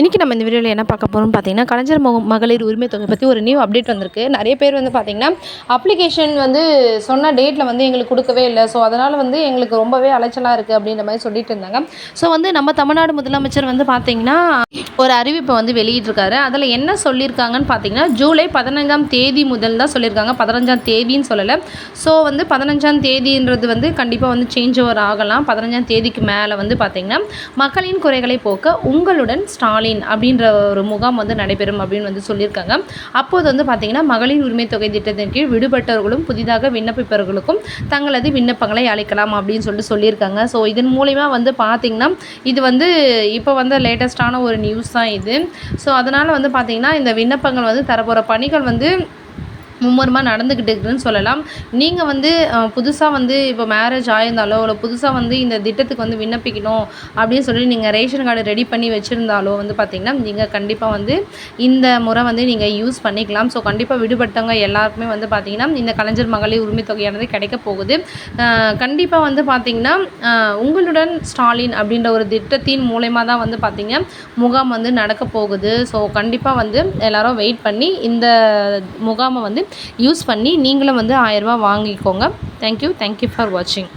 இன்றைக்கி நம்ம இந்த வீடியோவில் என்ன பார்க்க போகிறோம் பார்த்தீங்கன்னா கலைஞர் மகளிர் உரிமை தொகை பற்றி ஒரு நியூ அப்டேட் வந்திருக்கு. நிறைய பேர் வந்து பார்த்திங்கன்னா அப்ளிகேஷன் வந்து சொன்ன டேட்டில் வந்து எங்களுக்கு கொடுக்கவே இல்லை. ஸோ அதனால் வந்து எங்களுக்கு ரொம்பவே அலைச்சலாக இருக்குது அப்படின்ற மாதிரி சொல்லிட்டு இருந்தாங்க. ஸோ வந்து நம்ம தமிழ்நாடு முதலமைச்சர் வந்து பார்த்திங்கன்னா ஒரு அறிவிப்பை வந்து வெளியிட்டிருக்காரு. அதில் என்ன சொல்லியிருக்காங்கன்னு பார்த்தீங்கன்னா ஜூலை பதினஞ்சாம் தேதி முதல் தான் சொல்லியிருக்காங்க. பதினஞ்சாம் தேதின்னு சொல்லலை. ஸோ வந்து பதினஞ்சாம் தேதின்றது வந்து கண்டிப்பாக வந்து சேஞ்ச் ஓவர் ஆகலாம். பதினஞ்சாம் தேதிக்கு மேலே வந்து பார்த்திங்கன்னா மக்களின் குறைகளை போக்க உங்களுடன் ஸ்டாலின் அப்படின்ற ஒரு முகாம் வந்து நடைபெறும் அப்படின்னு வந்து சொல்லியிருக்காங்க. அப்போது வந்து பார்த்திங்கன்னா மகளிர் உரிமை தொகை திட்டத்தின் கீழ் விடுபட்டவர்களும் புதிதாக விண்ணப்பிப்பவர்களுக்கும் தங்களது விண்ணப்பங்களை அளிக்கலாம் அப்படின்னு சொல்லிட்டு சொல்லியிருக்காங்க. ஸோ இதன் மூலிமா வந்து பார்த்திங்கன்னா இது வந்து இப்போ வந்து லேட்டஸ்ட்டான ஒரு நியூஸ் தான் இது. ஸோ அதனால் வந்து பார்த்திங்கன்னா இந்த விண்ணப்பங்கள் வந்து தரப்போகிற பணிகள் வந்து மும்முரமாக நடந்துக்கிட்டு இருக்குதுன்னு சொல்லலாம். நீங்கள் வந்து புதுசாக வந்து இப்போ மேரேஜ் ஆயிருந்தாலோ இல்லை புதுசாக வந்து இந்த திட்டத்துக்கு வந்து விண்ணப்பிக்கணும் அப்படின்னு சொல்லி நீங்கள் ரேஷன் கார்டு ரெடி பண்ணி வச்சுருந்தாலோ வந்து பார்த்திங்கன்னா நீங்கள் கண்டிப்பாக வந்து இந்த முறை வந்து நீங்கள் யூஸ் பண்ணிக்கலாம். ஸோ கண்டிப்பாக விடுபட்டவங்க எல்லாருக்குமே வந்து பார்த்திங்கன்னா இந்த கலைஞர் மகளிர் உரிமை தொகையானது கிடைக்க போகுது. கண்டிப்பாக வந்து பார்த்திங்கன்னா உங்களுடன் ஸ்டாலின் அப்படின்ற ஒரு திட்டத்தின் மூலயமா தான் வந்து பார்த்திங்க முகாம் வந்து நடக்க போகுது. ஸோ கண்டிப்பாக வந்து எல்லோரும் வெயிட் பண்ணி இந்த முகாமை வந்து யூஸ் பண்ணி நீங்களும் வந்து ஆயரரூபா வாங்கிக்கோங்க. தேங்க்யூ தேங்க்யூ ஃபார் வாட்சிங்